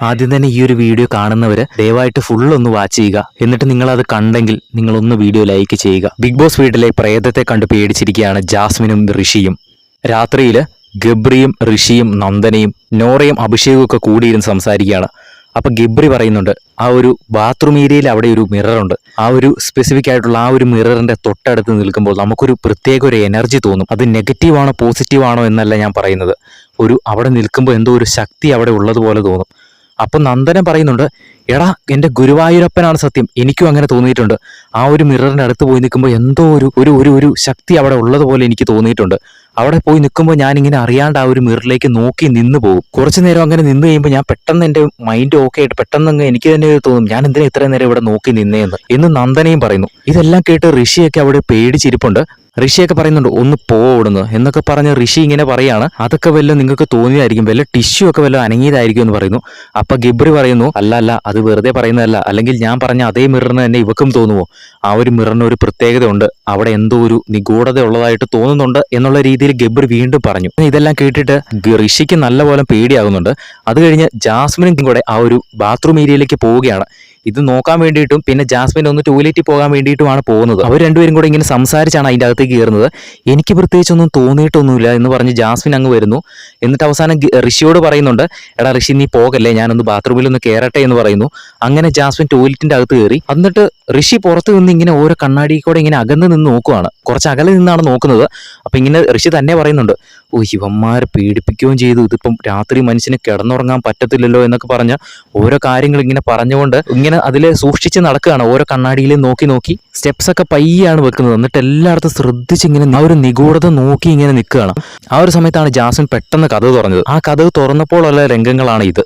ആദ്യം തന്നെ ഈ ഒരു വീഡിയോ കാണുന്നവർ ദയവായിട്ട് ഫുൾ ഒന്ന് വാച്ച് ചെയ്യുക. എന്നിട്ട് നിങ്ങൾ അത് കണ്ടെങ്കിൽ നിങ്ങൾ ഒന്ന് വീഡിയോ ലൈക്ക് ചെയ്യുക. ബിഗ് ബോസ് വീട്ടിലെ പ്രേതത്തെ കണ്ട് പേടിച്ചിരിക്കുകയാണ് ജാസ്മിനും ഋഷിയും. രാത്രിയിൽ ഗബ്രിയും ഋഷിയും നന്ദനയും നോറയും അഭിഷേകും ഒക്കെ കൂടിയിരുന്ന് സംസാരിക്കുകയാണ്. അപ്പൊ ഗബ്രി പറയുന്നുണ്ട് ആ ഒരു ബാത്റൂം ഏരിയയിൽ അവിടെ ഒരു മിററുണ്ട് ആ ഒരു സ്പെസിഫിക് ആയിട്ടുള്ള ആ ഒരു മിററിന്റെ തൊട്ടടുത്ത് നിൽക്കുമ്പോൾ നമുക്കൊരു പ്രത്യേക ഒരു എനർജി തോന്നും. അത് നെഗറ്റീവാണോ പോസിറ്റീവാണോ എന്നല്ല ഞാൻ പറയുന്നത്. ഒരു അവിടെ നിൽക്കുമ്പോൾ എന്തോ ഒരു ശക്തി അവിടെ ഉള്ളതുപോലെ തോന്നും. അപ്പൊ നന്ദനം പറയുന്നുണ്ട് എടാ എന്റെ ഗുരുവായൂരപ്പനാണ് സത്യം. എനിക്കും അങ്ങനെ തോന്നിയിട്ടുണ്ട്. ആ ഒരു മിററിന്റെ അടുത്ത് പോയി നിൽക്കുമ്പോൾ എന്തോ ഒരു ഒരു ഒരു ഒരു ശക്തി അവിടെ ഉള്ളതുപോലെ എനിക്ക് തോന്നിയിട്ടുണ്ട്. അവിടെ പോയി നിൽക്കുമ്പോൾ ഞാൻ ഇങ്ങനെ അറിയാണ്ട് ആ ഒരു മിററിലേക്ക് നോക്കി നിന്ന് പോകും. കുറച്ചു നേരം അങ്ങനെ നിന്ന് കഴിയുമ്പോൾ ഞാൻ പെട്ടെന്ന് എന്റെ മൈൻഡ് ഓക്കെ ആയിട്ട് പെട്ടെന്ന് അങ്ങ് എനിക്ക് തന്നെ തോന്നും ഞാൻ എന്തിനാ ഇത്രയും നേരം ഇവിടെ നോക്കി നിന്നേന്ന്? എന്ന് നന്ദനയും പറയുന്നു. ഇതെല്ലാം കേട്ട് ഋഷിയൊക്കെ അവിടെ പേടിച്ചിരിപ്പുണ്ട്. ഋഷിയൊക്കെ പറയുന്നുണ്ട് ഒന്ന് പോവിടുന്നു എന്നൊക്കെ പറഞ്ഞ് ഋഷി ഇങ്ങനെ പറയാണ്. അതൊക്കെ വല്ല നിങ്ങൾക്ക് തോന്നിയതായിരിക്കും വല്ല ടിഷ്യൂ ഒക്കെ വല്ല അനങ്ങിയതായിരിക്കും എന്ന് പറയുന്നു. അപ്പൊ ഗിബ്രി പറയുന്നു അല്ല അല്ല അത് വെറുതെ പറയുന്നതല്ല. അല്ലെങ്കിൽ ഞാൻ പറഞ്ഞ അതേ മിററിന് തന്നെ ഇവക്കും തോന്നുമോ ആ ഒരു മിററിന് ഒരു പ്രത്യേകതയുണ്ട്. അവിടെ എന്തോ ഒരു നിഗൂഢത ഉള്ളതായിട്ട് തോന്നുന്നുണ്ട് എന്നുള്ള രീതിയിൽ ഗബ്രി വീണ്ടും പറഞ്ഞു. ഇതെല്ലാം കേട്ടിട്ട് ഋഷിക്ക് നല്ലപോലെ പേടിയാകുന്നുണ്ട്. അത് കഴിഞ്ഞ് ജാസ്മിനും കൂടെ ആ ഒരു ബാത്റൂം ഏരിയയിലേക്ക് പോവുകയാണ്. ഇത് നോക്കാൻ വേണ്ടിയിട്ടും പിന്നെ ജാസ്മിൻ ഒന്ന് ടോയ്ലറ്റിൽ പോകാൻ വേണ്ടിയിട്ടുമാണ് പോകുന്നത്. അവർ രണ്ടുപേരും കൂടെ ഇങ്ങനെ സംസാരിച്ചാണ് അതിന്റെ അകത്തേക്ക് കയറുന്നത്. എനിക്ക് പ്രത്യേകിച്ചൊന്നും തോന്നിയിട്ടൊന്നുമില്ല എന്ന് പറഞ്ഞ് ജാസ്മിൻ അങ്ങ് വരുന്നു. എന്നിട്ട് അവസാനം ഋഷിയോട് പറയുന്നുണ്ട് എടാ ഋഷി നീ പോകല്ലേ? ഞാനൊന്ന് ബാത്റൂമിൽ ഒന്ന് കയറട്ടെ എന്ന് പറയുന്നു. അങ്ങനെ ജാസ്മിൻ ടോയ്ലറ്റിന്റെ അകത്ത് കയറി. എന്നിട്ട് ഋഷി പുറത്ത് നിന്ന് ഇങ്ങനെ ഓരോ കണ്ണാടി കൂടെ ഇങ്ങനെ അകന്ന് നിന്ന് നോക്കുവാണ്. കുറച്ച് അകലെ നിന്നാണ് നോക്കുന്നത്. അപ്പൊ ഇങ്ങനെ ഋഷി തന്നെ പറയുന്നുണ്ട് ഓ ഇവന്മാരെ പീഡിപ്പിക്കുകയും ചെയ്തു. ഇതിപ്പം രാത്രി മനുഷ്യന് കിടന്നുറങ്ങാൻ പറ്റത്തില്ലല്ലോ എന്നൊക്കെ പറഞ്ഞ ഓരോ കാര്യങ്ങൾ ഇങ്ങനെ പറഞ്ഞുകൊണ്ട് ഇങ്ങനെ അതിൽ സൂക്ഷിച്ച് നടക്കുകയാണ്. ഓരോ കണ്ണാടിയിലും നോക്കി നോക്കി സ്റ്റെപ്സ് ഒക്കെ പയ്യാണ് വെക്കുന്നത്. എന്നിട്ട് എല്ലായിടത്തും ശ്രദ്ധിച്ച് ഇങ്ങനെ ആ ഒരു നിഗൂഢത നോക്കി ഇങ്ങനെ നിൽക്കുകയാണ്. ആ ഒരു സമയത്താണ് ജാസൻ പെട്ടെന്ന് കഥ തുറഞ്ഞത് ആ കഥ തുറന്നപ്പോഴുള്ള രംഗങ്ങളാണ് ഇത്.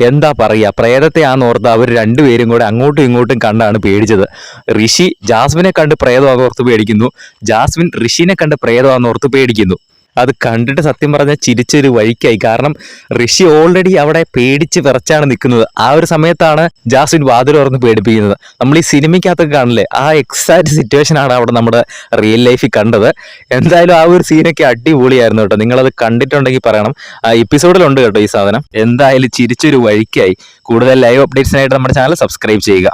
എന്താ പറയുക? പ്രേതത്തെ ആ നോർത്ത് അവർ രണ്ടുപേരും കൂടെ അങ്ങോട്ടും ഇങ്ങോട്ടും കണ്ടാണ് പേടിച്ചത്. ഋഷി ജാസ്മിനെ കണ്ട് പ്രേതമാണെന്ന് ഓർത്ത് പേടിക്കുന്നു. ജാസ്മിൻ ഋഷിനെ കണ്ട് പ്രേതമാണെന്ന് ഓർത്ത് പേടിക്കുന്നു. അത് കണ്ടിട്ട് സത്യം പറഞ്ഞാൽ ചിരിച്ചൊരു വഴിക്കായി. കാരണം ഋഷി ഓൾറെഡി അവിടെ പേടിച്ച് വിറച്ചാണ് നിൽക്കുന്നത്. ആ ഒരു സമയത്താണ് ജാസ്മിൻ വാതിൽ തുറന്ന് പേടിപ്പിക്കുന്നത്. നമ്മൾ ഈ സിനിമയ്ക്കകത്തൊക്കെ കാണില്ലേ? ആ എക്സാക്ട് സിറ്റുവേഷൻ ആണ് അവിടെ നമ്മുടെ റിയൽ ലൈഫിൽ കണ്ടത്. എന്തായാലും ആ ഒരു സീനൊക്കെ അടിപൊളിയായിരുന്നു കേട്ടോ. നിങ്ങളത് കണ്ടിട്ടുണ്ടെങ്കിൽ പറയണം. ആ എപ്പിസോഡിലുണ്ട് കേട്ടോ ഈ സാധനം. എന്തായാലും ചിരിച്ചൊരു വഴിക്കായി. കൂടുതൽ ലൈവ് അപ്ഡേറ്റ്സിനായിട്ട് നമ്മുടെ ചാനൽ സബ്സ്ക്രൈബ് ചെയ്യുക.